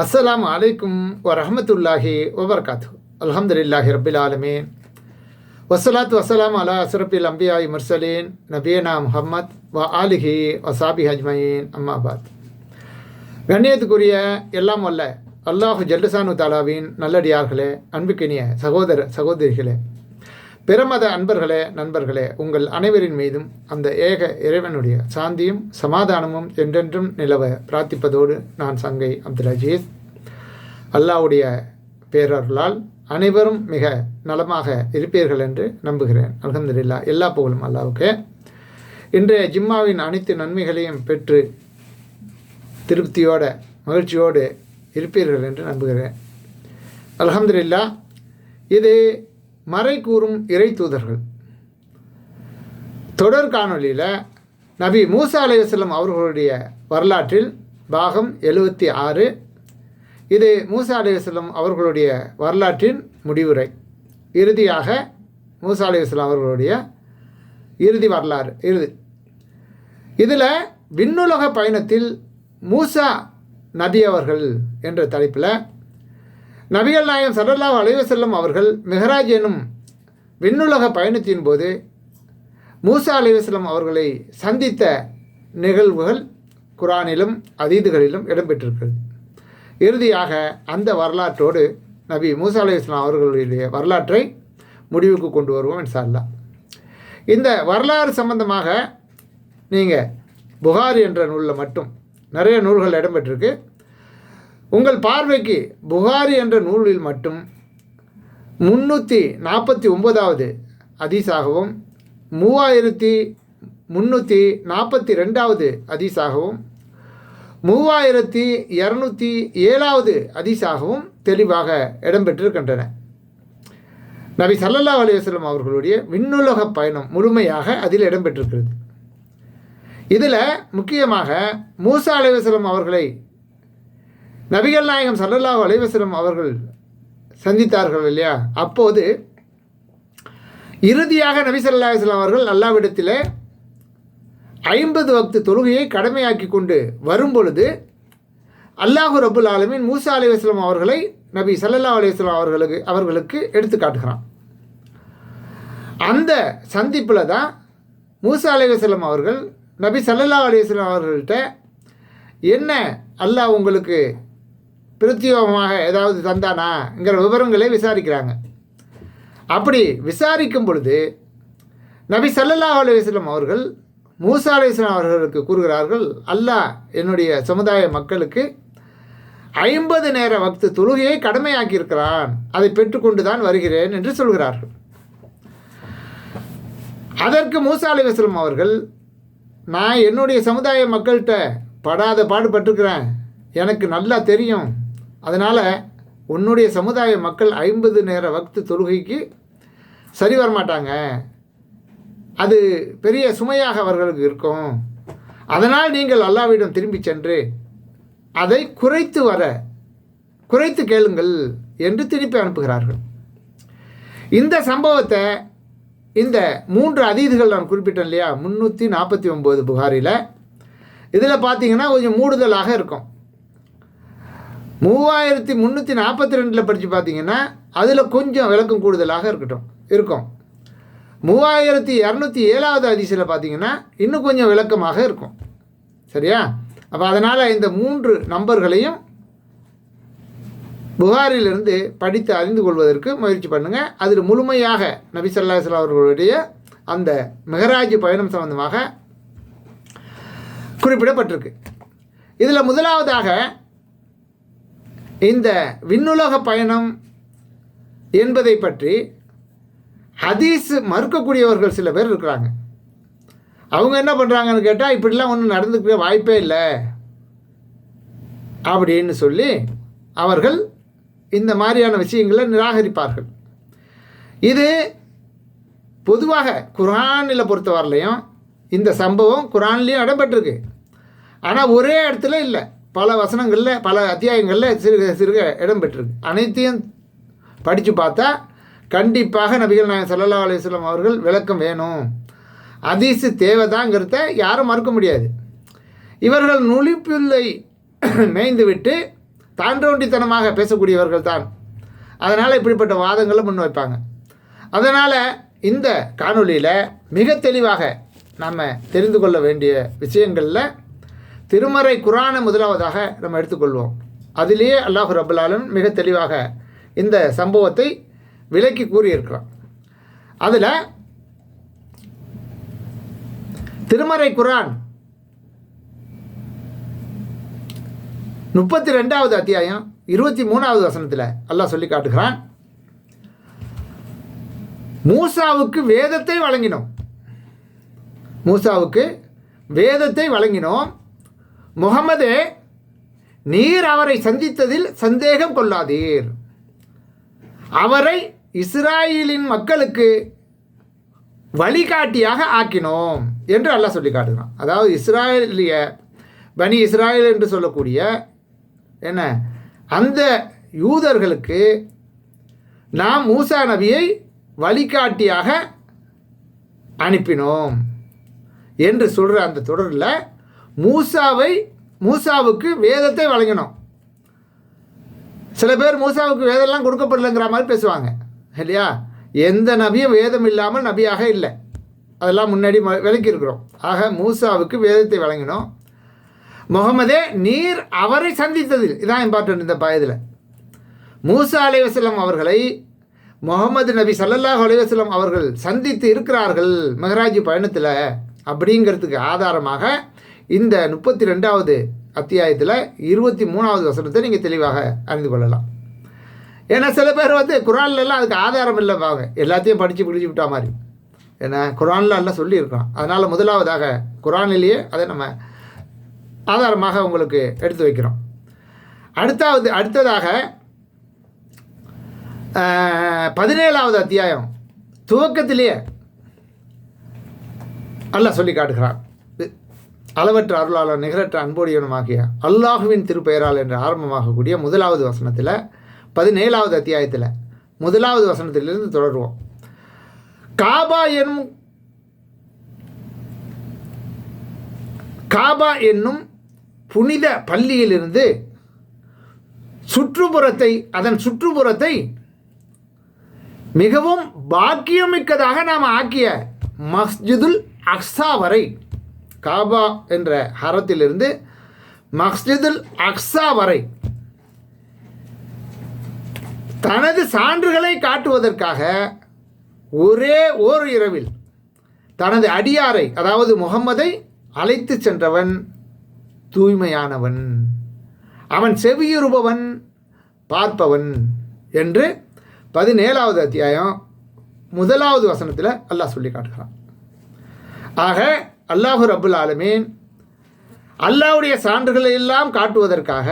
அஸ்லாம் அலைக்கும் வரஹமத்துல்லாஹி வபர்காத்து. அல்ஹம்துலில்லாஹி ரபில் ஆலமீன். வசலாத் வசலாம் அலா அஸ்ரபில் அம்பியாய் முர்சலீன். நபியனா முஹம்மத் வ ஆலிஹி வசாபி ஹஜ்மயின் அம்மாபாத் கண்ணியத்துக்குரிய எல்லாம் அல்ல அல்லாஹு ஜல்லுசானு தாலாவின் நல்லடியார்களே அன்புக்கினிய சகோதர சகோதரிகளே. பிறமத அன்பர்களே நண்பர்களே உங்கள் அனைவரின் மீதும் அந்த ஏக இறைவனுடைய சாந்தியும் சமாதானமும் என்றென்றும் நிலவ பிரார்த்திப்பதோடு நான் சங்கை அப்துல் அஜீஸ் அல்லாஹ்வுடைய பேரர்களால் அனைவரும் மிக நலமாக இருப்பீர்கள் என்று நம்புகிறேன். அல்ஹம்துலில்லா எல்லா புகழும் அல்லாவுக்கு. இன்றைய ஜிம்மாவின் அனைத்து நன்மைகளையும் பெற்று திருப்தியோட மகிழ்ச்சியோடு இருப்பீர்கள் என்று நம்புகிறேன். அல்ஹம்துலில்லா இது மறை கூறும் இறை தூதர்கள். தொடர் காணொலியில் நபி மூசா அலைவாஸ்லம் அவர்களுடைய வரலாற்றில் பாகம் எழுபத்தி ஆறு. இது மூசா அலைவாஸ்லம் அவர்களுடைய வரலாற்றின் முடிவுரை. இறுதியாக மூசா அலைவாஸ்லம் அவர்களுடைய இறுதி வரலாறு இறுதி. இதில் விண்ணுலக பயணத்தில் மூசா நபி அவர்கள் என்ற தலைப்பில் நபிகள் நாயகம் சல்லல்லாஹு அலைவசல்லம் அவர்கள் மெஹராஜ் எனும் விண்ணுலக பயணத்தின் போது மூசா அலைவசல்லம் அவர்களை சந்தித்த நிகழ்வுகள் குரானிலும் அதீதுகளிலும் இடம்பெற்றிருக்கிறது. இறுதியாக அந்த வரலாற்றோடு நபி மூசா அலைவாஸ்லாம் அவர்களுடைய வரலாற்றை முடிவுக்கு கொண்டு வருவோம் இன்ஷால்லா இந்த வரலாறு சம்பந்தமாக நீங்கள் புகாரி என்ற நூலில் மட்டும் நிறைய நூல்கள் இடம்பெற்றிருக்கு. உங்கள் பார்வைக்கு புகாரி என்ற நூலில் மட்டும் முன்னூற்றி நாற்பத்தி ஒன்பதாவது அதிசாகவும் மூவாயிரத்தி முந்நூற்றி நாற்பத்தி ரெண்டாவது அதிசாகவும் மூவாயிரத்தி இரநூத்தி ஏழாவது அதிசாகவும் தெளிவாக இடம்பெற்றிருக்கின்றன. நபி சல்லல்லா அலைவாஸ்லம் அவர்களுடைய விண்ணுலக பயணம் முழுமையாக அதில் இடம்பெற்றிருக்கிறது. இதில் முக்கியமாக மூசா அலைவாஸ்லம் அவர்களை நபிகள் நாயகம் சல்லல்லாஹு அலைவசலம் அவர்கள் சந்தித்தார்கள் இல்லையா? அப்போது இறுதியாக நபி சல்லா அலுவலாம் அவர்கள் அல்லாவிடத்தில் ஐம்பது வக்து தொழுகையை கடமையாக்கி கொண்டு வரும் பொழுது அல்லாஹு ரபுல் ஆலமின் மூசா அலைவாஸ்லாம் அவர்களை நபி சல்லல்லா அலைவாஸ்லாம் அவர்களுக்கு அவர்களுக்கு எடுத்து காட்டுகிறான். அந்த சந்திப்பில் தான் மூசா அலைவாஸ்லாம் அவர்கள் நபி சல்லல்லா அலைவாஸ்லாம் அவர்கள்ட்ட என்ன அல்லாஹ் உங்களுக்கு பிரத்யோகமாக ஏதாவது தந்தானாங்கிற விவரங்களை விசாரிக்கிறாங்க. அப்படி விசாரிக்கும் பொழுது நபி சல்லல்லா அலுவலம் அவர்கள் மூசா அலிஸ்லாம் அவர்களுக்கு கூறுகிறார்கள் அல்லாஹ் என்னுடைய சமுதாய மக்களுக்கு ஐம்பது நேர வக்து தொழுகையை கடமையாக்கியிருக்கிறான். அதை பெற்றுக்கொண்டு தான் வருகிறேன் என்று சொல்கிறார்கள். அதற்கு மூசா அலிவாஸ்லம் அவர்கள் நான் என்னுடைய சமுதாய மக்கள்கிட்ட படாத பாடுபட்டிருக்கிறேன். எனக்கு நல்லா தெரியும். அதனால் உன்னுடைய சமுதாய மக்கள் ஐம்பது நேர வக்து தொழுகைக்கு சரி வரமாட்டாங்க. அது பெரிய சுமையாக அவர்களுக்கு இருக்கும். அதனால் நீங்கள் அல்லாவிடம் திரும்பி சென்று அதை குறைத்து வர குறைத்து கேளுங்கள் என்று திருப்பி அனுப்புகிறார்கள். இந்த சம்பவத்தை இந்த மூன்று அதீதுகள் நான் குறிப்பிட்டேன் இல்லையா? முந்நூற்றி நாற்பத்தி ஒம்பது புகாரில். இதில் பார்த்தீங்கன்னா கொஞ்சம் மூடுதலாக இருக்கும். மூவாயிரத்தி முந்நூற்றி நாற்பத்தி ரெண்டில் படித்து பார்த்தீங்கன்னா அதில் கொஞ்சம் விளக்கம் கூடுதலாக இருக்கட்டும். இருக்கும். மூவாயிரத்தி இரநூத்தி ஏழாவது அதிசயில் பார்த்தீங்கன்னா இன்னும் கொஞ்சம் விளக்கமாக இருக்கும். சரியா? அப்போ அதனால் இந்த மூன்று நம்பர்களையும் புகாரிலிருந்து படித்து அறிந்து கொள்வதற்கு முயற்சி பண்ணுங்கள் அதில் முழுமையாக நபி சல்லாஹ் அவர்களுடைய அந்த மெஹராஜ் பயணம் சம்பந்தமாக குறிப்பிடப்பட்டிருக்கு. இதில் முதலாவதாக இந்த விண்ணுலக பயணம் என்பதை பற்றி ஹதீஸ் மறுக்கக்கூடியவர்கள் சில பேர் இருக்கிறாங்க. அவங்க என்ன பண்ணுறாங்கன்னு கேட்டால் இப்படிலாம் ஒன்றும் நடந்துக்கிற வாய்ப்பே இல்லை. அப்படின்னு சொல்லி அவர்கள் இந்த மாதிரியான விஷயங்களை நிராகரிப்பார்கள். இது பொதுவாக குரானில் பொறுத்த வரலையும் இந்த சம்பவம் குரான்லேயும் இடம்பெற்றிருக்கு. ஆனால் ஒரே இடத்துல இல்லை. பல வசனங்களில் பல அத்தியாயங்களில் சிறுக சிறுக இடம் பெற்றிருக்கு. அனைத்தையும் படித்து பார்த்தா கண்டிப்பாக நபிகள் நாயகம் சல்லா அலிஸ்லாம் அவர்கள் விளக்கம் வேணும். அதிசு தேவைதாங்கிறத யாரும் மறுக்க முடியாது. இவர்கள் நுழிப்புல்லை மேய்ந்துவிட்டு தாண்டோண்டித்தனமாக பேசக்கூடியவர்கள் தான் அதனால் இப்படிப்பட்ட வாதங்களை முன்வைப்பாங்க அதனால் இந்த காணொலியில் மிக தெளிவாக நம்ம தெரிந்து கொள்ள வேண்டிய விஷயங்களில் திருமறை குரானை முதலாவதாக நம்ம எடுத்துக்கொள்வோம். அதிலேயே அல்லாஹ் ரபுல்லாலும் மிக தெளிவாக இந்த சம்பவத்தை விலக்கி கூறியிருக்கிறான். அதில் திருமறை குரான் முப்பத்தி ரெண்டாவது அத்தியாயம் இருபத்தி மூணாவது வசனத்தில் அல்லாஹ் சொல்லி காட்டுகிறான். மூசாவுக்கு வேதத்தை வழங்கினோம். மூசாவுக்கு வேதத்தை வழங்கினோம். முகமதே நீர் அவரை சந்தித்ததில் சந்தேகம் கொள்ளாதீர். அவரை இஸ்ராயலின் மக்களுக்கு வழிகாட்டியாக ஆக்கினோம் என்று அல்லாஹ் சொல்லி காட்டுகிறான். அதாவது இஸ்ராயலிய பனி இஸ்ராயல் என்று சொல்லக்கூடிய என்ன? அந்த யூதர்களுக்கு நாம் மூசா நபியை வழிகாட்டியாக அனுப்பினோம் என்று சொல்கிற அந்த தொடரில் மூசாவை மூசாவுக்கு வேதத்தை வழங்கினோம் சில பேர் மூசாவுக்கு வேதம்லாம் கொடுக்கப்படலைங்கிற மாதிரி பேசுவாங்க இல்லையா? எந்த நபியும் வேதம் இல்லாமல் நபியாக இல்லை. அதெல்லாம் முன்னாடி ம- விளக்கியிருக்கிறோம். ஆக மூசாவுக்கு வேதத்தை வழங்கினோம். முகமதே நீர் அவரை சந்தித்ததில். இதான் இம்பார்ட்டன்ட் இந்த பயதில். மூசா அலைவசலம் அவர்களை முகமது நபி சல்லல்லாஹ் அலைவசலம் அவர்கள் சந்தித்து இருக்கிறார்கள் மெஹராஜி பயணத்தில் அப்படிங்கிறதுக்கு ஆதாரமாக இந்த முப்பத்தி ரெண்டாவது அத்தியாயத்தில் இருபத்தி மூணாவது வசனத்தை நீங்கள் தெளிவாக அறிந்து கொள்ளலாம். ஏன்னா சில பேர் வந்து குரான்லலாம் அதுக்கு ஆதாரம் இல்லை பாங்க எல்லாத்தையும் படித்து பிடிச்சி விட்டா மாதிரி. ஏன்னா குரானில் எல்லாம் சொல்லியிருக்கோம் அதனால் முதலாவதாக குரானிலேயே அதை நம்ம ஆதாரமாக உங்களுக்கு எடுத்து வைக்கிறோம். அடுத்தாவது அடுத்ததாக பதினேழாவது அத்தியாயம் துவக்கத்திலேயே அல்லாஹ் சொல்லி காட்டுகிறான். அளவற்ற அருளாளர் நிகரற்ற அன்போடியவனுமாகிய அல்லாஹுவின் திருப்பெயரால் என்று ஆரம்பமாகக்கூடிய முதலாவது வசனத்தில் பதினேழாவது அத்தியாயத்தில் முதலாவது வசனத்திலிருந்து தொடருவோம். காபா எனும் காபா என்னும் புனித பள்ளியிலிருந்து சுற்றுப்புறத்தை அதன் சுற்றுப்புறத்தை மிகவும் பாக்கியமிக்கதாக நாம் ஆக்கிய மஸ்ஜிதுல் அக்ஸா வரை காபா என்ற ஹரத்திலிருந்து மஸ்ஜிதுல் அக்ஸா வரை தனது சான்றுகளை காட்டுவதற்காக ஒரே ஓர் இரவில் தனது அடியாரை அதாவது முகம்மதை அழைத்து சென்றவன் தூய்மையானவன். அவன் செவியுறுபவன் பார்ப்பவன் என்று பதினேழாவது அத்தியாயம் முதலாவது வசனத்தில் அல்லாஹ் சொல்லி காட்டுகிறான். ஆக அல்லாஹு அபுல் ஆலமீன் அல்லாஹ்வுடைய சான்றுகளை எல்லாம் காட்டுவதற்காக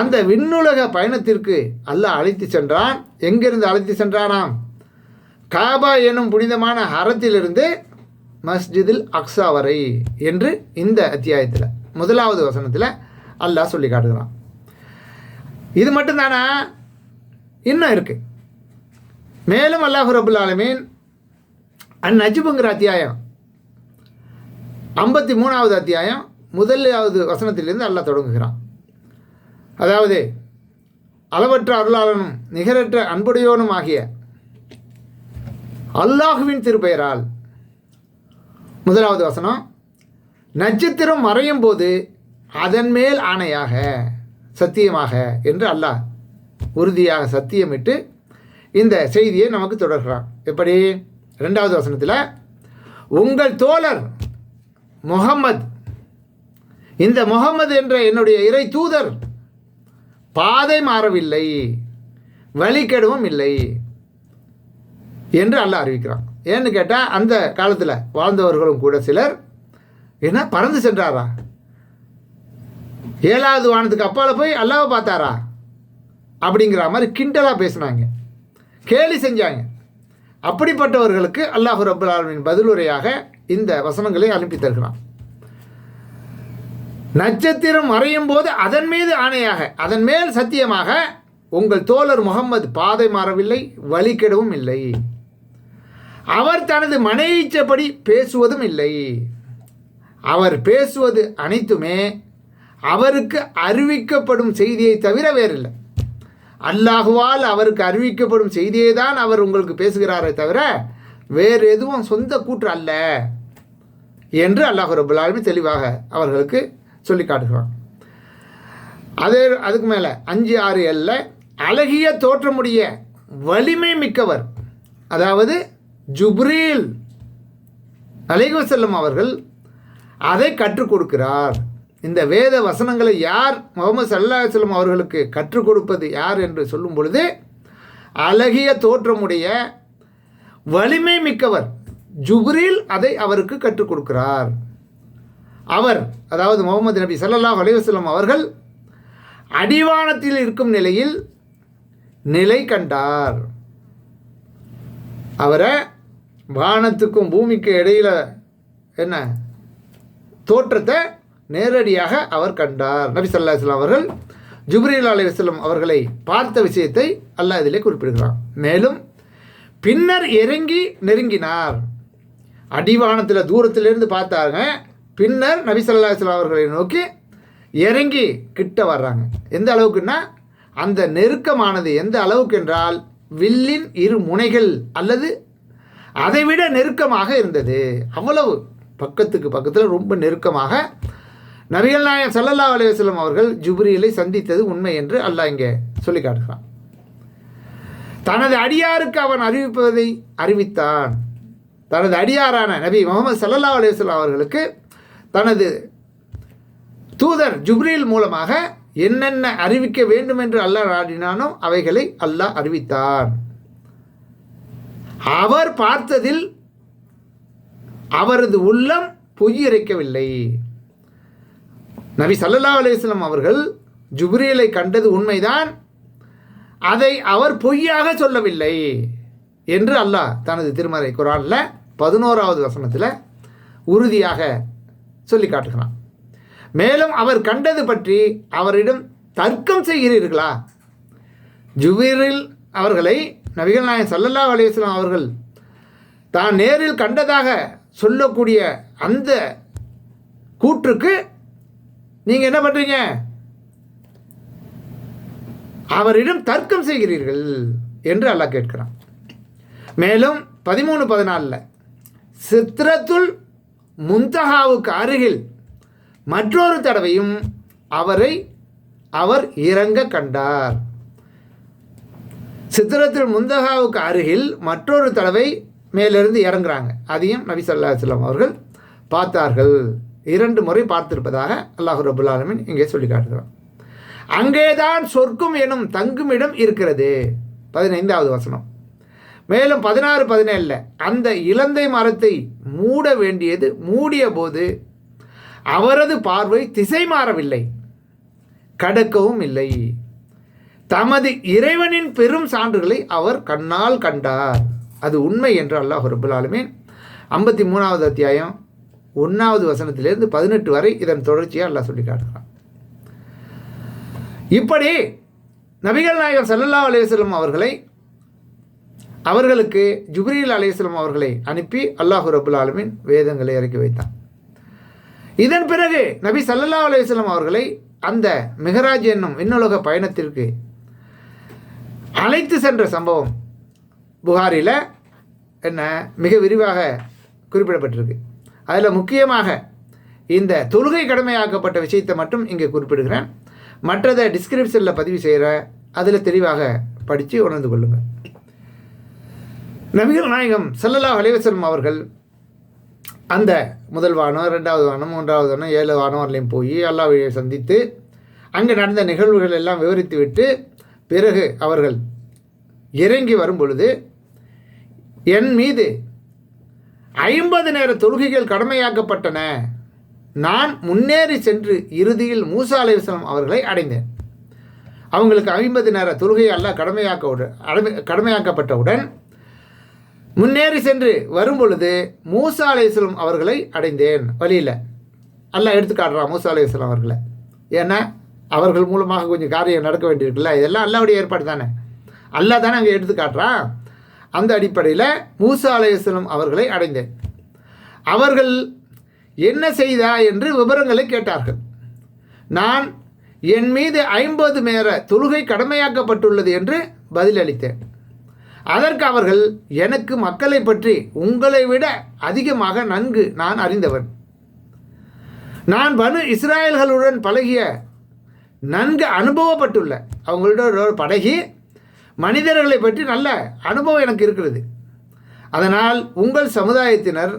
அந்த விண்ணுலக பயணத்திற்கு அல்லாஹ் அழைத்து சென்றான். எங்கிருந்து அழைத்து சென்றானாம்? காபா எனும் புனிதமான ஹரத்திலிருந்து மஸ்ஜிதில் அக்ஸா வரை என்று இந்த அத்தியாயத்தில் முதலாவது வசனத்தில் அல்லாஹ் சொல்லி காட்டுகிறான். இது மட்டும்தானா? இன்னும் இருக்குது மேலும் அல்லாஹு ரபுல் ஆலமீன் அந்நஜிபுங்கிற அத்தியாயம் ஐம்பத்தி மூணாவது அத்தியாயம் முதலாவது வசனத்திலிருந்து அல்லாஹ் தொடங்குகிறான். அதாவது அளவற்ற அருளாளனும் நிகரற்ற அன்புடையோனும் ஆகிய அல்லாஹுவின் திருப்பெயரால் முதலாவது வசனம் நட்சத்திரம் மறையும் போது அதன் மேல் ஆணையாக சத்தியமாக என்று அல்லாஹ் உறுதியாக சத்தியமிட்டு இந்த செய்தியை நமக்கு தொடர்கிறான். எப்படி? ரெண்டாவது வசனத்தில் உங்கள் தோழர் முகம்மது. இந்த முகம்மது என்ற என்னுடைய இறை தூதர். பாதை மாறவில்லை. வழிகெடவும் இல்லை. என்று அல்லாஹ் அறிவிக்கிறான். ஏன்னு கேட்டால் அந்த காலத்தில் வாழ்ந்தவர்களும் கூட சிலர் என்ன பறந்து சென்றாரா? ஏழாவது வானத்துக்கு அப்பால் போய் அல்லாவை பார்த்தாரா? அப்படிங்கிற மாதிரி கிண்டலாக பேசினாங்க. கேலி செஞ்சாங்க. அப்படிப்பட்டவர்களுக்கு அல்லாஹ் ரபுல் ஆலமின் பதிலுரையாக இந்த வசனங்களை அனுப்பி தருகிறான். நட்சத்திரம் மறையும் போது அதன் மீது ஆணையாக அதன் மேல் சத்தியமாக உங்கள் தோழர் முகம்மது பாதை மாறவில்லை வழிகெடவும் இல்லை. அவர் தனது மனையிச்சபடி பேசுவதும் இல்லை. அவர் பேசுவது அனைத்துமே அவருக்கு அறிவிக்கப்படும் செய்தியை தவிர வேறில்லை. அல்லாஹுவால் அவருக்கு அறிவிக்கப்படும் செய்தியை தான் அவர் உங்களுக்கு பேசுகிறாரே தவிர வேறு எதுவும் சொந்த கூற்று அல்ல. என்று அல்லாஹ் ரபுல் ஆலமி தெளிவாக அவர்களுக்கு சொல்லி காட்டுகிறான். அதே அதுக்கு மேலே அஞ்சு ஆறு ஏழில் அழகிய தோற்றமுடைய வலிமை மிக்கவர் அதாவது ஜுப்ரீல் அலைவசல்லம் அவர்கள் அதை கற்றுக் கொடுக்கிறார். இந்த வேத வசனங்களை யார் முகமது சல்லா செல்லும் அவர்களுக்கு கற்றுக் கொடுப்பது யார் என்று சொல்லும் பொழுது அழகிய தோற்றமுடைய வலிமை மிக்கவர் ஜுப்ரீல் அதை அவருக்கு கற்றுக் கொடுக்கிறார். அவர் அதாவது முகமது நபி ஸல்லல்லாஹு அலைஹி அவர்கள் அடிவானத்தில் இருக்கும் நிலையில் நிலை கண்டார். அவரை வானத்துக்கும் பூமிக்கு இடையில் என்ன? தோற்றத்தை நேரடியாக அவர் கண்டார். நபி ஸல்லல்லாஹு இஸ்லாம் அவர்கள் ஜுப்ரீல் அலைஹி வஸல்லம் அவர்களை பார்த்த விஷயத்தை அல்லாஹ் இதிலே குறிப்பிடுகிறான். மேலும் பின்னர் இறங்கி நெருங்கினார். அடிவானத்தில் தூரத்திலிருந்து பார்த்தாங்க. பின்னர் நபிசல்லாஸ்லாம் அவர்களை நோக்கி இறங்கி கிட்ட வர்றாங்க. எந்த அளவுக்குன்னா அந்த நெருக்கமானது எந்த அளவுக்கு என்றால் வில்லின் இரு முனைகள் அல்லது அதைவிட நெருக்கமாக இருந்தது. அவ்வளவு பக்கத்துக்கு பக்கத்தில் ரொம்ப நெருக்கமாக. நபிகள் நாயகம் சல்லல்லா அலுவலம் அவர்கள் ஜுப்ரியலை சந்தித்தது உண்மை என்று அல்லாஹ் இங்கே சொல்லி காட்டுகிறான். தனது அடியாருக்கு அவன் அறிவிப்பதை அறிவித்தான். தனது அடியாரான நபி முகமது சல்லா அலுவலாம் அவர்களுக்கு தனது தூதர் ஜுப்ரீல் மூலமாக என்னென்ன அறிவிக்க வேண்டும் என்று அல்லாஹ் நாடினானோ அவைகளை அல்லாஹ் அறிவித்தார். அவர் பார்த்ததில் அவரது உள்ளம் பொய்யிறைக்கவில்லை நபி சல்லா அலைஹி அவர்கள் ஜுப்ரீலை கண்டது உண்மைதான். அதை அவர் பொய்யாக சொல்லவில்லை என்று அல்லாஹ் தனது திருமறை குரானில் பதினோராவது வசனத்தில் உறுதியாக சொல்லி காட்டுகிறான். மேலும் அவர் கண்டது பற்றி அவரிடம் தர்க்கம் செய்கிறீர்களா? ஜுவீரில் அவர்களை நபிகள் நாயன் சல்லல்லா அலைஹி அவர்கள் தான் நேரில் கண்டதாக சொல்லக்கூடிய அந்த கூற்றுக்கு நீங்கள் என்ன பண்ணுறீங்க அவரிடம் தர்க்கம் செய்கிறீர்கள் என்று அல்லாஹ் கேட்கிறான். மேலும் பதிமூணு பதினாலில் சித்ரத்துல் முந்தஹாவுக்கு அருகில் மற்றொரு தடவையும் அவரை அவர் இறங்க கண்டார். சித்திரத்தில் முந்தகாவுக்கு அருகில் மற்றொரு தடவை மேலிருந்து இறங்குறாங்க. அதையும் நபி சொல்லா சொல்லம் அவர்கள் பார்த்தார்கள். இரண்டு முறை பார்த்திருப்பதாக அல்லாஹு ரபுல் ஆலமின் இங்கே சொல்லி காட்டுகிறான். அங்கேதான் சொர்க்கும் எனும் தங்குமிடம் இருக்கிறது. பதினைந்தாவது வசனம். மேலும் பதினாறு பதினேழில் அந்த இலந்தை மரத்தை மூட வேண்டியது மூடிய போது அவரது பார்வை திசை மாறவில்லை. கடக்கவும் இல்லை. தமது இறைவனின் பெரும் சான்றுகளை அவர் கண்ணால் கண்டார். அது உண்மை என்று அல்லாஹ் ரபுல்லாலுமே ஐம்பத்தி மூணாவது அத்தியாயம் ஒன்றாவது வசனத்திலிருந்து பதினெட்டு வரை இதன் தொடர்ச்சியாக அல்லாஹ் சொல்லி காட்டுகிறான். இப்படி நபிகள் நாயகர் சல்லல்லா அலைஹி அவர்களை அவர்களுக்கு ஜுப்ரீல் அலைஹிஸ்ஸலாம் அவர்களை அனுப்பி அல்லாஹு ரபுல் ஆலமின் வேதங்களை இறக்கி வைத்தான். இதன் பிறகு நபி சல்லல்லா அலையம் அவர்களை அந்த மிகராஜ் என்னும் விண்ணுலக பயணத்திற்கு அழைத்து சென்ற சம்பவம் புகாரில் என்ன மிக விரிவாக குறிப்பிடப்பட்டிருக்கு. அதில் முக்கியமாக இந்த தொழுகை கடமையாக்கப்பட்ட விஷயத்தை மட்டும் இங்கே குறிப்பிடுகிறேன். மற்றதை டிஸ்கிரிப்ஷனில் பதிவு செய்கிற அதில் தெளிவாக படித்து உணர்ந்து கொள்ளுங்கள். நபிகள் நாயகம் ஸல்லல்லாஹு அலைவசல்லம் அவர்கள் அந்த முதல் வானம் ரெண்டாவது வானம் மூன்றாவது வானம் ஏழு வானம் வரலையும் போய் அல்லாஹ்வை சந்தித்து அங்கே நடந்த நிகழ்வுகள் எல்லாம் விவரித்து விட்டு பிறகு அவர்கள் இறங்கி வரும் பொழுது என் மீது ஐம்பது நேர தொழுகைகள் கடமையாக்கப்பட்டன. நான் முன்னேறி சென்று இறுதியில் மூசா அலைவசலம் அவர்களை அடைந்தேன். அவங்களுக்கு ஐம்பது நேர தொழுகை அல்லாஹ் கடமையாக்க கடமை கடமையாக்கப்பட்டவுடன் முன்னேறி சென்று வரும் பொழுது மூசா அலையம் அவர்களை அடைந்தேன். வழியில் அல்ல எடுத்து காட்டுறான் மூசா அலையம் அவர்களை. ஏன்னா அவர்கள் மூலமாக கொஞ்சம் காரியம் நடக்க வேண்டியிருக்குல்ல? இதெல்லாம் அல்லாவுடைய ஏற்பாடு தானே. அல்லாஹ் தானே அங்கே எடுத்து காட்டுறான். அந்த அடிப்படையில் மூசா அலையம் அவர்களை அடைந்தேன். அவர்கள் என்ன செய்தா என்று விவரங்களை கேட்டார்கள். நான் என் மீது ஐம்பது மேர தொழுகை கடமையாக்கப்பட்டுள்ளது என்று பதிலளித்தேன். அதற்கு அவர்கள் எனக்கு மக்களை பற்றி உங்களை விட அதிகமாக நன்கு நான் அறிந்தவன். நான் பனு இஸ்ராயல்களுடன் பழகிய நன்கு அனுபவப்பட்டுள்ள அவங்களோட பழகி மனிதர்களை பற்றி நல்ல அனுபவம் எனக்கு இருக்கிறது. அதனால் உங்கள் சமுதாயத்தினர்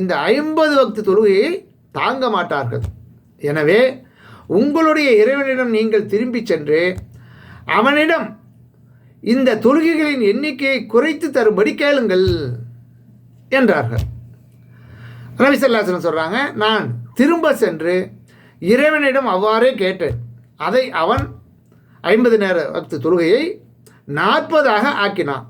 இந்த ஐம்பது வக்து தொழுகையை தாங்க மாட்டார்கள். எனவே உங்களுடைய இறைவனிடம் நீங்கள் திரும்பி சென்று அவனிடம் இந்த தொழுகைகளின் எண்ணிக்கையை குறைத்து தரும்படி கேளுங்கள் என்றார்கள். ரவிசல்லாசனம் சொல்கிறாங்க நான் திரும்ப சென்று இறைவனிடம் அவ்வாறே கேட்டேன். அதை அவன் ஐம்பது நேர வக்து தொழுகையை நாற்பதாக ஆக்கினான்.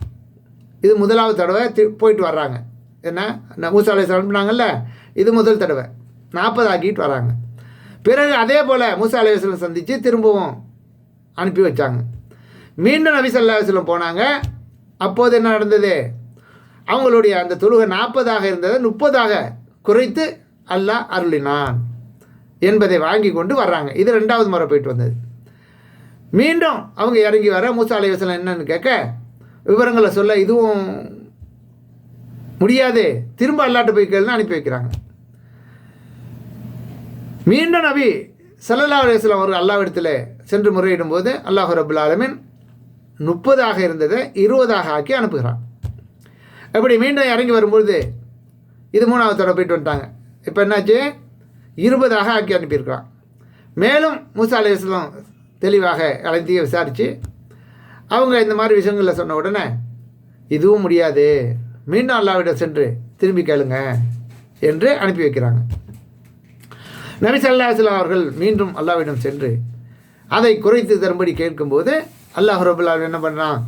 இது முதலாவது தடவை தி- போயிட்டு வர்றாங்க. என்ன? மூசாலை சொன்னாங்கல்ல இது முதல் தடவை. நாற்பது ஆக்கிட்டு வராங்க பிறகு அதே போல் மூசா சந்தித்து திரும்பவும் அனுப்பி வச்சாங்க. மீண்டும் நபி ஸல்லல்லாஹு போனாங்க. அப்போது என்ன நடந்தது? அவங்களுடைய அந்த தொழுகை நாற்பதாக இருந்ததை முப்பதாக குறைத்து அல்லாஹ் அருளினான் என்பதை வாங்கி கொண்டு வர்றாங்க. இது ரெண்டாவது முறை போயிட்டு வந்தது. மீண்டும் அவங்க இறங்கி வர மூசா அலைவசலம் என்னன்னு கேட்க விவரங்களை சொல்ல இதுவும் முடியாதே. திரும்ப அல்லாட்டு போய் கேளுன்னு அனுப்பி வைக்கிறாங்க. மீண்டும் நபி சல்லல்லா அலுவலாம் அவர்கள் அல்லாவிடத்தில் சென்று முறையிடும் போது அல்லாஹு ரபுல் ஆலமின் முப்பதாக இருந்ததை இருபதாக ஆக்கி அனுப்புகிறான். அப்படி மீண்டும் இறங்கி வரும்பொழுது இது மூணாவது தடவை போயிட்டு வந்துட்டாங்க. இப்போ என்னாச்சு? இருபதாக ஆக்கி அனுப்பியிருக்கிறான். மேலும் மூசா அலையாம் தெளிவாக அழைத்திய விசாரித்து அவங்க இந்த மாதிரி விஷயங்களில் சொன்ன உடனே இதுவும் முடியாது. மீண்டும் அல்லாவிடம் சென்று திரும்பி கேளுங்க என்று அனுப்பி வைக்கிறாங்க. நபி ஸல்லல்லாஹு அவர்கள் மீண்டும் அல்லாவிடம் சென்று அதை குறைத்து தரும்படி கேட்கும்போது அல்லாஹ் ரபுல் என்ன பண்ணுறான்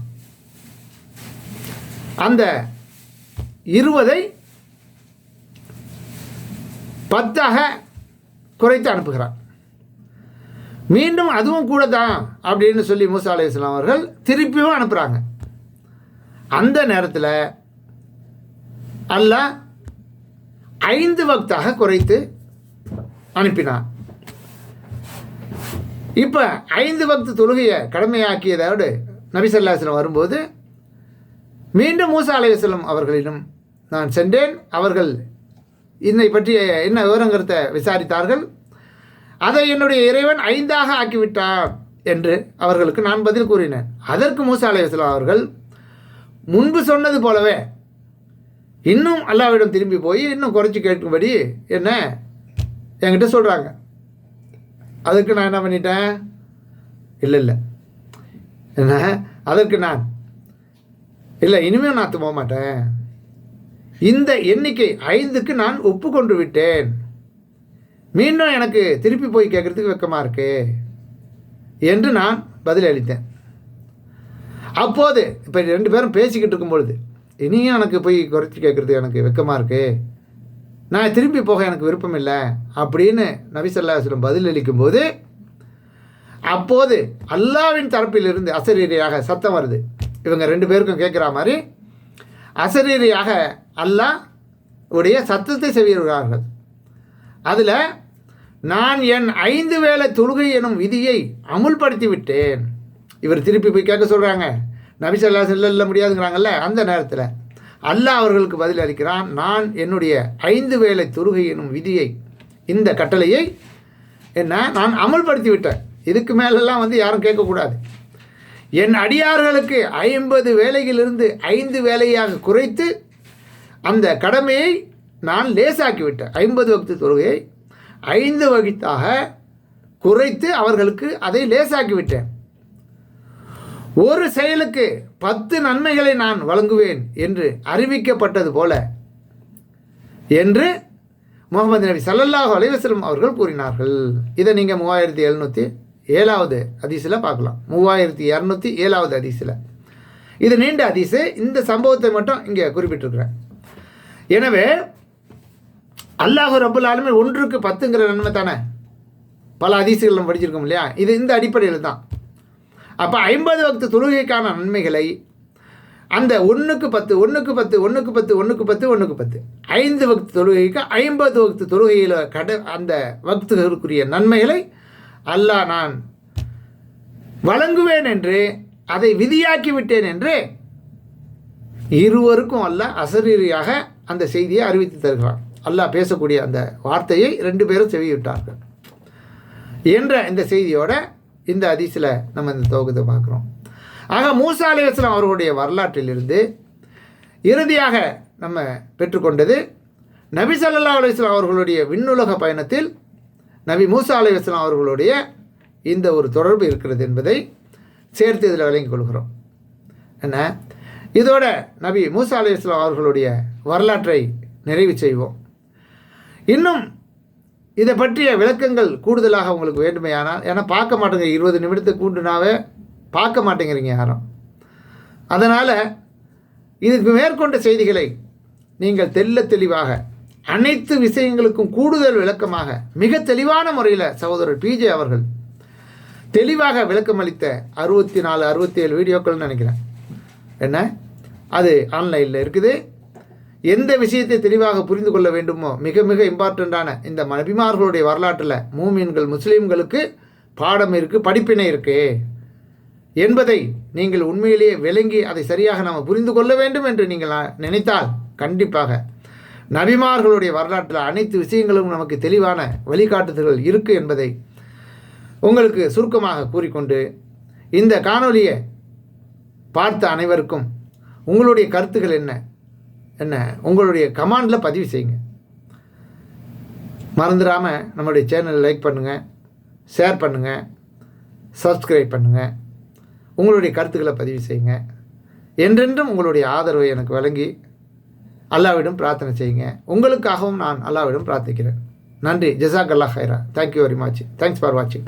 அந்த இருபதை பத்தாக குறைத்து அனுப்புகிறான். மீண்டும் அதுவும் கூட தான் அப்படின்னு சொல்லி மூசா அலையாம் அவர்கள் திருப்பியும் அனுப்புகிறாங்க அந்த நேரத்தில் அல்லாஹ் ஐந்து வக்தாக குறைத்து அனுப்பினான். இப்போ ஐந்து பக்து தொழுகையை கடமையாக்கியதோடு நபிசல்லாஸ்லம் வரும்போது மீண்டும் மூசா அலைவசல்லம் அவர்களிடம் நான் சென்றேன். அவர்கள் இதனை பற்றிய என்ன விவரங்கிறத விசாரித்தார்கள். அதை என்னுடைய இறைவன் ஐந்தாக ஆக்கிவிட்டான் என்று அவர்களுக்கு நான் பதில் கூறினேன். அதற்கு மூசா அலைவசல்லம் அவர்கள் முன்பு சொன்னது போலவே இன்னும் அல்லாவிடம் திரும்பி போய் இன்னும் குறைச்சி கேட்கும்படி என்ன என்கிட்ட சொல்கிறாங்க அதுக்கு நான் என்ன பண்ணிட்டேன்? இல்லை இல்லை. என்ன? அதற்கு நான். இல்லை இனிமேல் நான் போக மாட்டேன் இந்த எண்ணிக்கை ஐந்துக்கு நான் ஒப்புக்கொண்டு விட்டேன். மீண்டும் எனக்கு திருப்பி போய் கேட்குறதுக்கு வெக்கமாக இருக்கு என்று நான் பதில் அளித்தேன். அப்போது இப்போ ரெண்டு பேரும் பேசிக்கிட்டு இருக்கும் பொழுது இனியும் எனக்கு போய் குறைச்சி கேட்குறது எனக்கு வெக்கமாக இருக்குது நான் திரும்பி போக எனக்கு விருப்பம் இல்லை அப்படின்னு நபிசல்லாஸ்லம் பதில் அளிக்கும்போது அப்போது அல்லாவின் தரப்பிலிருந்து அசரீரியாக சத்தம் வருது. இவங்க ரெண்டு பேருக்கும் கேட்குற மாதிரி அசரீரியாக அல்லாஹ் உடைய சத்தத்தை செய்கிறார்கள் அதில் நான் என் ஐந்து வேளை தொழுகை எனும் விதியை அமுல்படுத்தி விட்டேன் இவர் திருப்பி போய் கேட்க சொல்கிறாங்க நபிசல்லா செல்ல முடியாதுங்கிறாங்கல்ல அந்த நேரத்தில். அல்லாஹ் அவர்களுக்கு பதில் அளிக்கிறான் நான் என்னுடைய ஐந்து வேளை தொழுகை எனும் விதியை இந்த கட்டளையை என்ன நான் அமல்படுத்தி விட்டேன் இதுக்கு மேலெல்லாம் வந்து யாரும் கேட்கக்கூடாது. என் அடியார்களுக்கு ஐம்பது வேலையிலிருந்து ஐந்து வேலையாக குறைத்து அந்த கடமையை நான் லேசாக்கிவிட்டேன். ஐம்பது வகுத்து தொழுகையை ஐந்து வகுத்தாக குறைத்து அவர்களுக்கு அதை லேசாக்கிவிட்டேன். ஒரு செயலுக்கு பத்து நன்மைகளை நான் வழங்குவேன் என்று அறிவிக்கப்பட்டது போல என்று முகமது நபி சல்லல்லாஹு அலைஹி அவர்கள் கூறினார்கள். இதை நீங்கள் மூவாயிரத்தி எழுநூற்றி ஏழாவது ஹதீஸில் பார்க்கலாம். மூவாயிரத்தி இரநூத்தி ஏழாவது ஹதீஸில். இது நீண்ட அதிசு இந்த சம்பவத்தை மட்டும் இங்கே குறிப்பிட்டிருக்கிறேன். எனவே அல்லாஹு ரபுல் ஆலமே ஒன்றுக்கு பத்துங்கிற நன்மை தானே? பல ஹதீஸுகள் நம்ம படிச்சிருக்கோம் இல்லையா? இது இந்த அடிப்படையில் தான் அப்போ ஐம்பது வக்து தொழுகைக்கான நன்மைகளை அந்த ஒன்றுக்கு பத்து ஒன்றுக்கு பத்து ஒன்றுக்கு பத்து ஒன்றுக்கு பத்து ஒன்றுக்கு பத்து. ஐந்து வக்து தொழுகைக்கு ஐம்பது வக்து தொழுகையில் கட அந்த வக்துகளுக்குரிய நன்மைகளை அல்லாஹ் நான் வழங்குவேன் என்று அதை விதியாக்கி விட்டேன் என்று இருவருக்கும் அல்ல அசரீரியாக அந்த செய்தியை அறிவித்து தருகிறான். அல்லாஹ் பேசக்கூடிய அந்த வார்த்தையை ரெண்டு பேரும் செவியிட்டார்கள் என்ற இந்த செய்தியோட இந்த அதிசயில் நம்ம இந்த தொகுதியை பார்க்குறோம். ஆக மூசா அலைவாஸ்லாம் அவர்களுடைய வரலாற்றிலிருந்து இறுதியாக நம்ம பெற்றுக்கொண்டது நபி சல்லா அலுவலாம் அவர்களுடைய விண்ணுலக பயணத்தில் நபி மூசா அலைவாஸ்லாம் அவர்களுடைய இந்த ஒரு தொடர்பு இருக்கிறது என்பதை சேர்த்து இதில் விளங்கிக் கொள்கிறோம். என்ன? இதோட நபி மூசா அலைவாஸ்லாம் அவர்களுடைய வரலாற்றை நிறைவு செய்வோம். இன்னும் இதை பற்றிய விளக்கங்கள் கூடுதலாக உங்களுக்கு வேண்டுமையானால் ஏன்னா பார்க்க மாட்டேங்க இருபது நிமிடத்துக்கு கூண்டுனாவே பார்க்க மாட்டேங்கிறீங்க யாரும். அதனால் இதுக்கு மேற்கொண்ட செய்திகளை நீங்கள் தெல்ல தெளிவாக அனைத்து விஷயங்களுக்கும் கூடுதல் விளக்கமாக மிக தெளிவான முறையில் சகோதரர் பிஜே அவர்கள் தெளிவாக விளக்கம் அளித்த அறுபத்தி நாலு அறுபத்தி ஏழு வீடியோக்கள்னு நினைக்கிறேன். என்ன? அது ஆன்லைனில் இருக்குது. எந்த விஷயத்தை தெளிவாக புரிந்து கொள்ள வேண்டுமோ மிக மிக இம்பார்ட்டண்ட்டான இந்த நபிமார்களுடைய வரலாற்றில் மூமின்கள் முஸ்லீம்களுக்கு பாடம் இருக்குது படிப்பினை இருக்குது என்பதை நீங்கள் உண்மையிலேயே விளங்கி அதை சரியாக நாம் புரிந்து கொள்ள வேண்டும் என்று நீங்கள் நினைத்தால் கண்டிப்பாக நபிமார்களுடைய வரலாற்றில் அனைத்து விஷயங்களும் நமக்கு தெளிவான வழிகாட்டுதல்கள் இருக்குது என்பதை உங்களுக்கு சுருக்கமாக கூறிக்கொண்டு இந்த காணொலியை பார்த்த அனைவருக்கும் உங்களுடைய கருத்துக்கள் என்ன? என்ன? உங்களுடைய கமாண்டில் பதிவு செய்யுங்க. மறந்துடாமல் நம்மளுடைய சேனல் லைக் பண்ணுங்கள் ஷேர் பண்ணுங்கள் சப்ஸ்கிரைப் பண்ணுங்கள் உங்களுடைய கருத்துக்களை பதிவு செய்யுங்க. என்றென்றும் உங்களுடைய ஆதரவை எனக்கு வழங்கி அல்லாவிடம் பிரார்த்தனை செய்யுங்க. உங்களுக்காகவும் நான் அல்லாவிடம் பிரார்த்திக்கிறேன். நன்றி. ஜசாக் அல்லா ஹைரா thank you very much thanks for வாட்சிங்